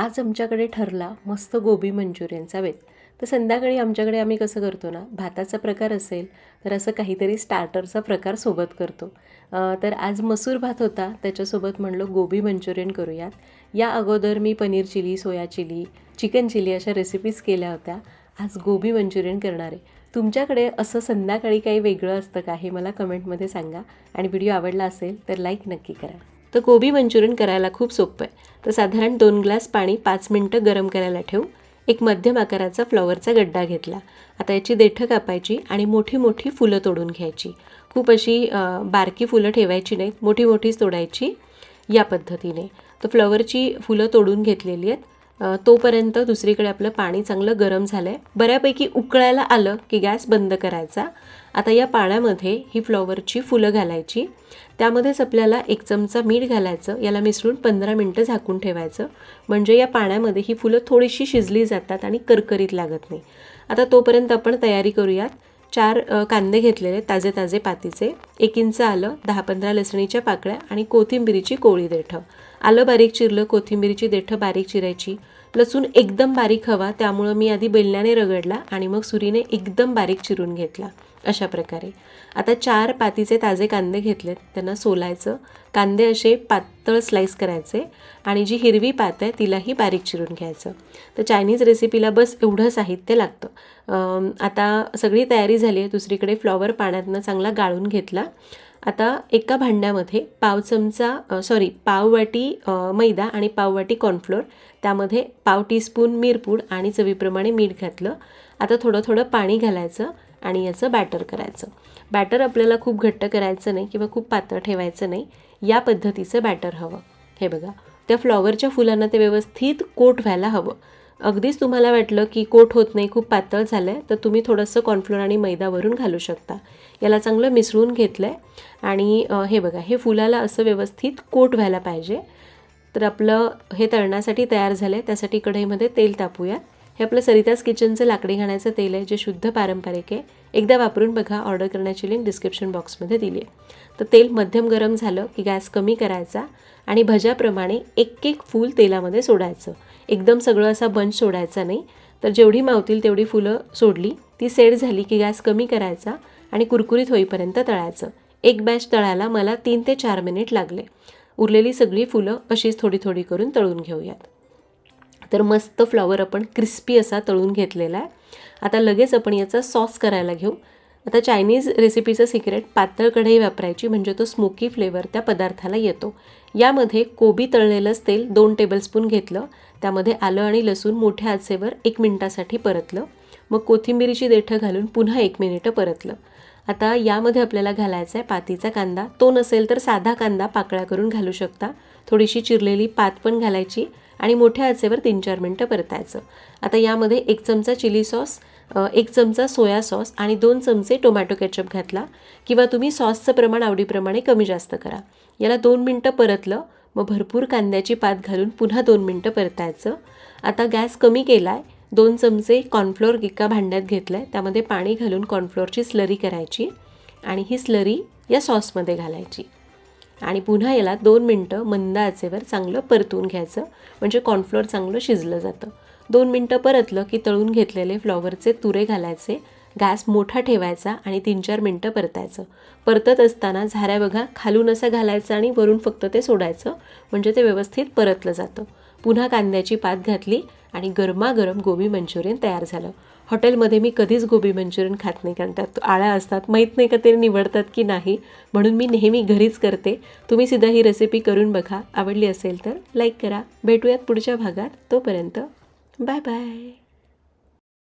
आज आमच्याकडे ठरला मस्त गोबी मंचुरियनचा बेत तर संध्याकाळी आमच्याकडे आम्ही कसं करतो ना भाताचा प्रकार असेल तर असं काहीतरी स्टार्टरचा प्रकार सोबत करतो. तर आज मसूर भात होता त्याच्यासोबत म्हणलं गोबी मंचुरियन करूयात. या अगोदर मी paneer chilli soya chilli chicken chilli अशा रेसिपीज केल्या होत्या. आज गोबी मंचुरियन करणार आहे. तुमच्याकडे असं संध्याकाळी काही वेगळं असतं का हे मला कमेंटमध्ये सांगा. आणि व्हिडिओ आवडला असेल तर लाईक नक्की करा. तर गोबी मंचुरियन करायला खूप सोपं आहे. तर साधारण दोन ग्लास पाणी पाच मिनटं गरम करायला ठेवू एक मध्यम आकाराचा फ्लॉवरचा गड्डा घेतला. आता याची देठं कापायची आणि मोठी मोठी फुलं तोडून घ्यायची. खूप अशी बारकी फुलं ठेवायची नाहीत. मोठी मोठीच तोडायची या पद्धतीने. तर फ्लॉवरची फुलं तोडून घेतलेली आहेत. तोपर्यंत दुसरीकडे आपलं पाणी चांगलं गरम झालं आहे बऱ्यापैकी उकळायला आलं की गॅस बंद करायचा. आता या पाण्यामध्ये ही फ्लॉवरची फुलं घालायची. त्यामध्येच आपल्याला एक चमचा मीठ घालायचं. याला मिसळून पंधरा मिनटं झाकून ठेवायचं. म्हणजे या पाण्यामध्ये ही फुलं थोडीशी शिजली जातात आणि करकरीत लागत नाही. आता तोपर्यंत आपण तयारी करूयात. चार कांदे घेतलेले ताजे ताजे पातीचे. एक इंच आलं दहा पंधरा लसणीच्या पाकळ्या आणि कोथिंबिरीची कोळी देठं. आलं बारीक चिरलं कोथिंबिरीची देठं बारीक चिरायची. लसूण एकदम बारीक हवा त्यामुळं मी आधी बेलण्याने रगडला आणि मग सुरीने एकदम बारीक चिरून घेतला अशा प्रकारे. आता चार पातीचे ताजे कांदे घेतलेत त्यांना सोलायचं. कांदे असे पातळ स्लाईस करायचे आणि जी हिरवी पात आहे तिलाही बारीक चिरून घ्यायचं. तर चायनीज रेसिपीला बस एवढं साहित्य लागतं. आता सगळी तयारी झाली आहे दुसरीकडे फ्लॉवर पाण्यातनं चांगला गाळून घेतला. आता एका भांड्यामध्ये पाव चमचा सॉरी पाववाटी मैदा आणि पाववाटी कॉर्नफ्लोअर त्यामध्ये पाव टीस्पून मिरपूड आणि चवीप्रमाणे मीठ घातलं. आता थोडं थोडं पाणी घालायचं आणि याचं बॅटर करायचं. बॅटर आपल्याला खूप घट्ट करायचं नाही किंवा खूप पातळ ठेवायचं नाही. या पद्धतीचं बॅटर हवं. हे बघा. त्या फ्लॉवरच्या फुलांना ते व्यवस्थित कोट व्हायला हवं. अगदीच तुम्हाला वाटलं की कोट होत नाही खूप पातळ झालं आहे तर तुम्ही थोडंसं कॉर्नफ्लोअर आणि मैदावरून घालू शकता. याला चांगलं मिसळून घेतलं आहे आणि हे बघा हे फुलाला असं व्यवस्थित कोट व्हायला पाहिजे. तर आपलं हे तळण्यासाठी तयार झालं आहे त्यासाठी कढईमध्ये तेल तापूया हे आपलं सरिताज किचनचं लाकडी घाण्याचं तेल आहे जे शुद्ध पारंपरिक आहे. एकदा वापरून बघा ऑर्डर करण्याची लिंक डिस्क्रिप्शन बॉक्समध्ये दिली आहे. तर तेल मध्यम गरम झालं की गॅस कमी करायचा आणि भज्याप्रमाणे एक एक फूल तेलामध्ये सोडायचं. एकदम सगळं असा बंच सोडायचा नाही. तर जेवढी मावतील तेवढी फुलं सोडली. ती सेट झाली की गॅस कमी करायचा आणि कुरकुरीत होईपर्यंत तळायचं. एक बॅच तळायला मला तीन ते चार मिनिट लागले. उरलेली सगळी फुलं अशीच थोडी थोडी करून तळून घेऊयात. तर मस्त फ्लॉवर आपण क्रिस्पी असा तळून घेतलेला आहे. आता लगेच आपण याचा सॉस करायला घेऊ. आता चायनीज रेसिपीचं सिक्रेट पातळ कढई वापरायची म्हणजे तो स्मोकी फ्लेवर त्या पदार्थाला येतो. यामध्ये कोबी तळलेलंच तेल दोन टेबलस्पून घेतलं. त्यामध्ये आलं आणि लसूण मोठ्या आचेवर एक मिनटासाठी परतलं. मग कोथिंबिरीची देठं घालून पुन्हा एक मिनिटं परतलं. आता यामध्ये आपल्याला घालायचा आहे पातीचा कांदा. तो नसेल तर साधा कांदा पाकळ्या करून घालू शकता. थोडीशी चिरलेली पात पण घालायची. आणि मोठ्या आचेवर तीन चार मिनटं परतायचं. आता यामध्ये एक चमचा चिली सॉस एक चमचा सोया सॉस आणि दोन चमचे टोमॅटो केचप घातला किंवा तुम्ही सॉसचं प्रमाण आवडीप्रमाणे कमी जास्त करा. याला दोन मिनटं परतलं मग भरपूर कांद्याची पात घालून पुन्हा दोन मिनटं परतायचं. आता गॅस कमी केला आहे दोन चमचे कॉर्नफ्लोअर एका भांड्यात घेतलं आहे त्यामध्ये पाणी घालून कॉर्नफ्लोअरची स्लरी करायची आणि ही स्लरी या सॉसमध्ये घालायची. आणि पुन्हा याला दोन मिनटं मंद आचेवर चांगलं परतून घ्यायचं. म्हणजे कॉर्नफ्लोअर चांगलं शिजलं जातं. दोन मिनटं परतलं की तळून घेतलेले फ्लॉवरचे तुरे घालायचे. गॅस मोठा ठेवायचा आणि तीन चार मिनटं परतायचं. परतत असताना झाऱ्या बघा खालून असं घालायचं आणि वरून फक्त ते सोडायचं म्हणजे ते व्यवस्थित परतलं जातं. पुन्हा कांद्याची पात घातली आणि गरमागरम गोबी मंचुरियन तयार झालं. हॉटेलमध्ये मी कधीच गोबी मंचुरियन खात नाही कारण त्यात आळ्या असतात माहीत नाही का ते निवडतात की नाही. म्हणून मी नेहमी घरीच करते. तुम्ही सुद्धा ही रेसिपी करून बघा. आवडली असेल तर लाईक करा. भेटूयात पुढच्या भागात. तोपर्यंत बाय बाय